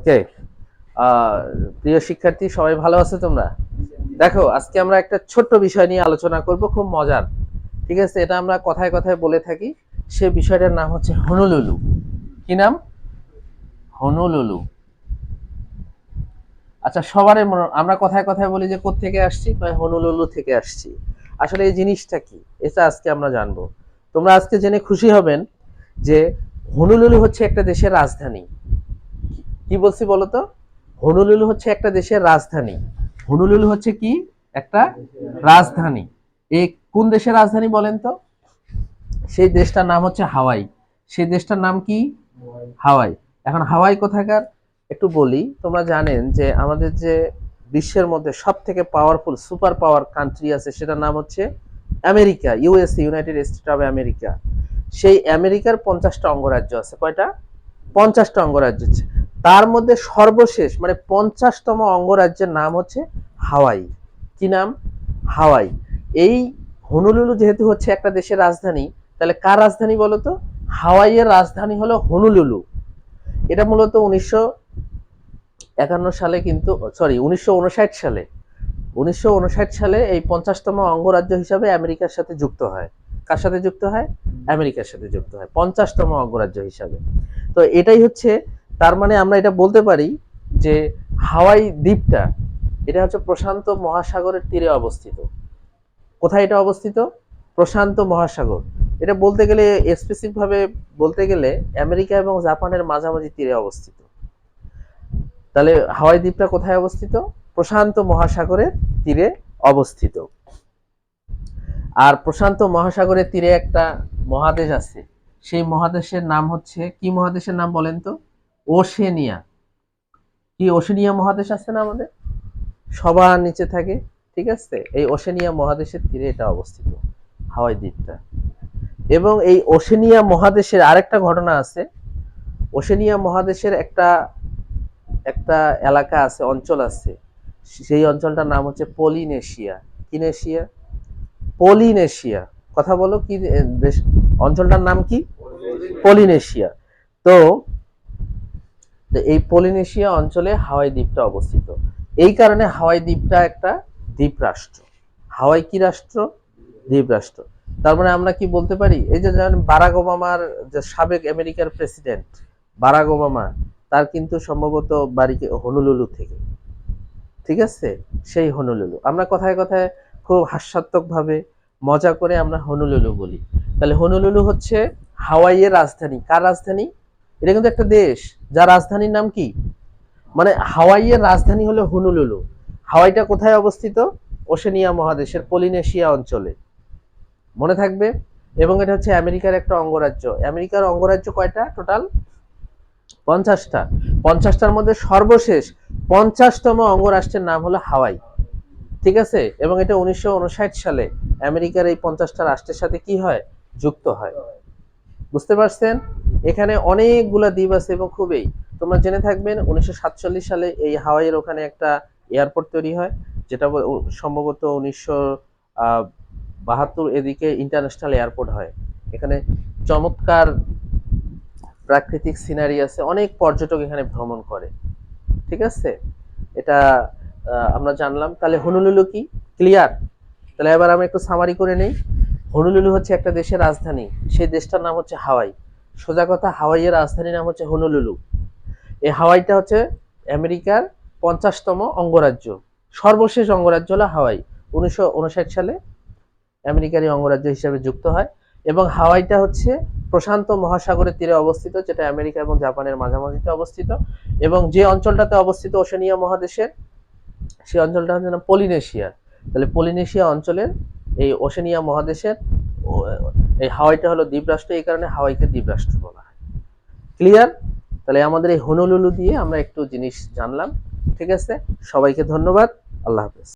ওকে প্রিয় শিক্ষার্থী, সবাই ভালো আছো তোমরা? দেখো, আজকে আমরা একটা ছোট্ট বিষয় নিয়ে আলোচনা করব, খুব মজার। ঠিক আছে? এটা আমরা কথায় কথায় বলে থাকি। সে বিষয়টার নাম হচ্ছে হনুলুলু। কি নাম? হনুলুলু। আচ্ছা সবার আমরা কথায় কথায় বলি যে থেকে আসছি হনুলুলু থেকে আসছি। আসলে এই জিনিসটা কি? এটা আজকে আমরা জানব। তোমরা আজকে জেনে খুশি হবেন যে হনুলুলু হচ্ছে একটা দেশের রাজধানী। কি বলছি বলতো? হনুলুলু হচ্ছে একটা দেশের রাজধানী। হনুলুলু হচ্ছে কি? একটা রাজধানী। এই কোন দেশের রাজধানী বলেন তো? সেই দেশটার নাম হচ্ছে হাওয়াই। সেই দেশটার নাম কি? হাওয়াই। এখন হাওয়াই কোথাকার? একটু বলি, তোমরা জানেন যে আমাদের যে বিশ্বের মধ্যে সব থেকে পাওয়ারফুল সুপার পাওয়ার কান্ট্রি আছে, সেটার নাম হচ্ছে America USA United State of America সেই আমেরিকার পঞ্চাশটা অঙ্গরাজ্য আছে। কয়টা? পঞ্চাশটা অঙ্গরাজ্য আছে। তার মধ্যে সর্বশেষ মানে পঞ্চাশতম অঙ্গরাজ্যের নাম হচ্ছে হাওয়াই। কি নাম? হাওয়াই। এই হনুলুলু যেহেতু হচ্ছে একটা দেশের রাজধানী, তাহলে কার রাজধানী বলতো? হাওয়াইয়ের রাজধানী হলো হনুলুলু। এটা মূলত উনিশশো একান্ন সালে কিন্তু সরি উনিশশো উনষাট সালে। উনিশশো উনষাট সালে এই পঞ্চাশতম অঙ্গরাজ্য হিসাবে আমেরিকার সাথে যুক্ত হয়। কার সাথে যুক্ত হয়? আমেরিকার সাথে যুক্ত হয়। পঞ্চাশতম অঙ্গরাজ্য হিসাবে। তো এটাই হচ্ছে তার মানে আমরা এটা বলতে পারি যে হাওয়াই দ্বীপটা, এটা হচ্ছে প্রশান্ত মহাসাগরের তীরে অবস্থিত। কোথায় এটা অবস্থিত? প্রশান্ত মহাসাগর। এটা বলতে গেলে স্পেসিফিক ভাবে বলতে গেলে আমেরিকা এবং জাপানের মাঝামাঝি তীরে অবস্থিত। তাহলে হাওয়াই দ্বীপটা কোথায় অবস্থিত? প্রশান্ত মহাসাগরের তীরে অবস্থিত। আর প্রশান্ত মহাসাগরের তীরে একটা মহাদেশ আছে। সেই মহাদেশের নাম হচ্ছে, কি মহাদেশের নাম বলেন তো? ওশেনিয়া। কি ওশেনিয়া মহাদেশ আছে না আমাদের? সবার নিচে থাকে, ঠিক আছে? এই ওশেনিয়া মহাদেশের তীরে এটা অবস্থিত, হাওয়াই দ্বীপটা। এবং এই ওশেনিয়া মহাদেশের আরেকটা ঘটনা আছে। ওশেনিয়া মহাদেশের একটা একটা এলাকা আছে, অঞ্চল আছে। সেই অঞ্চলটার নাম হচ্ছে পলিনেশিয়া। কিনেশিয়া? পলিনেশিয়া। কথা বলো, কি দেশ? অঞ্চলটার নাম কি? পলিনেশিয়া। তো এই পলিনেশিয়া অঞ্চলে হাওয়াই দ্বীপটা অবস্থিত। এই কারণে হাওয়াই দ্বীপটা একটা দ্বীপ রাষ্ট্র হাওয়াই কি রাষ্ট্র? দ্বীপ রাষ্ট্র তার মানে আমরা কি বলতে পারি? এই যে যেমন বারাক ওবামার যে সাবেক আমেরিকার প্রেসিডেন্ট বারাক ওবামা, তার কিন্তু সম্ভবত বাড়ি হনুলুলু থেকে। ঠিক আছে? সেই হনুলুলু। আমরা কথায় কথায় খুব হাস্যাত্মক ভাবে মজা করে আমরা হনুলুলু বলি। তাহলে হনুলুলু হচ্ছে হাওয়াইয়ের রাজধানী। কার রাজধানী? এটা কিন্তু একটা দেশ, যার রাজধানীর নাম কি? মানে হাওয়াইয়ের রাজধানী হলো হনুলুলু। হাওয়াইটা কোথায় অবস্থিত? ওশেনিয়া মহাদেশের পলিনেশিয়া অঞ্চলে। মনে থাকবে? এবং এটা হচ্ছে আমেরিকার একটা অঙ্গরাজ্য। আমেরিকার অঙ্গরাজ্য কয়টা টোটাল? পঞ্চাশটা। পঞ্চাশটার মধ্যে সর্বশেষ পঞ্চাশতম অঙ্গরাষ্ট্রের নাম হলো হাওয়াই। ঠিক আছে? এবং এটা উনিশশো উনষাট সালে আমেরিকার এই পঞ্চাশটা রাষ্ট্রের সাথে কি হয়? যুক্ত হয়। বুঝতে পারছেন? এখানে অনেকগুলা দ্বীপ আছে এবং খুবই, তোমরা জেনে থাকবেন উনিশশো সাতচল্লিশ সালে এই হাওয়াইয়ের ওখানে একটা এয়ারপোর্ট তৈরি হয়, যেটা সম্ভবত উনিশশো বাহাত্তর এদিকে ইন্টারন্যাশনাল এয়ারপোর্ট হয়। এখানে চমৎকার প্রাকৃতিক সিনারি আছে, অনেক পর্যটক এখানে ভ্রমণ করে। ঠিক আছে? এটা আমরা জানলাম। তাহলে হনুলুলু কি? ক্লিয়ার? তাহলে এবার আমরা একটু সামারি করে নেই। হনুলুলু হচ্ছে একটা দেশের রাজধানী, সেই দেশটার নাম হচ্ছে হাওয়াই। সোজা কথা, হাওয়াইয়ের রাজধানীর নাম হচ্ছে হনুলুলু। এই হাওয়াইটা হচ্ছে আমেরিকার পঞ্চাশতম অঙ্গরাজ্য। সর্বশেষ অঙ্গরাজ্য হলো হাওয়াই। উনিশশো ঊনষাট সালে আমেরিকার এই অঙ্গরাজ্য হিসেবে যুক্ত হয় এবং হাওয়াইটা হচ্ছে প্রশান্ত মহাসাগরের তীরে অবস্থিত, যেটা আমেরিকা এবং জাপানের মাঝামাঝিতে অবস্থিত এবং যে অঞ্চলটাতে অবস্থিত ওশেনিয়া মহাদেশের, সেই অঞ্চলটা হচ্ছে পলিনেশিয়া তাহলে পলিনেশিয়া অঞ্চলের এই ওশেনিয়া মহাদেশের এই হাওয়াইটা হলো দ্বীপরাষ্ট্র, এই কারণে হাওয়াইকে দ্বীপরাষ্ট্র বলা হয়। ক্লিয়ার তাহলে আমাদের এই হনুলুলু দিয়ে আমরা একটু জিনিস জানলাম। ঠিক আছে? সবাইকে ধন্যবাদ। আল্লাহ হাফেজ।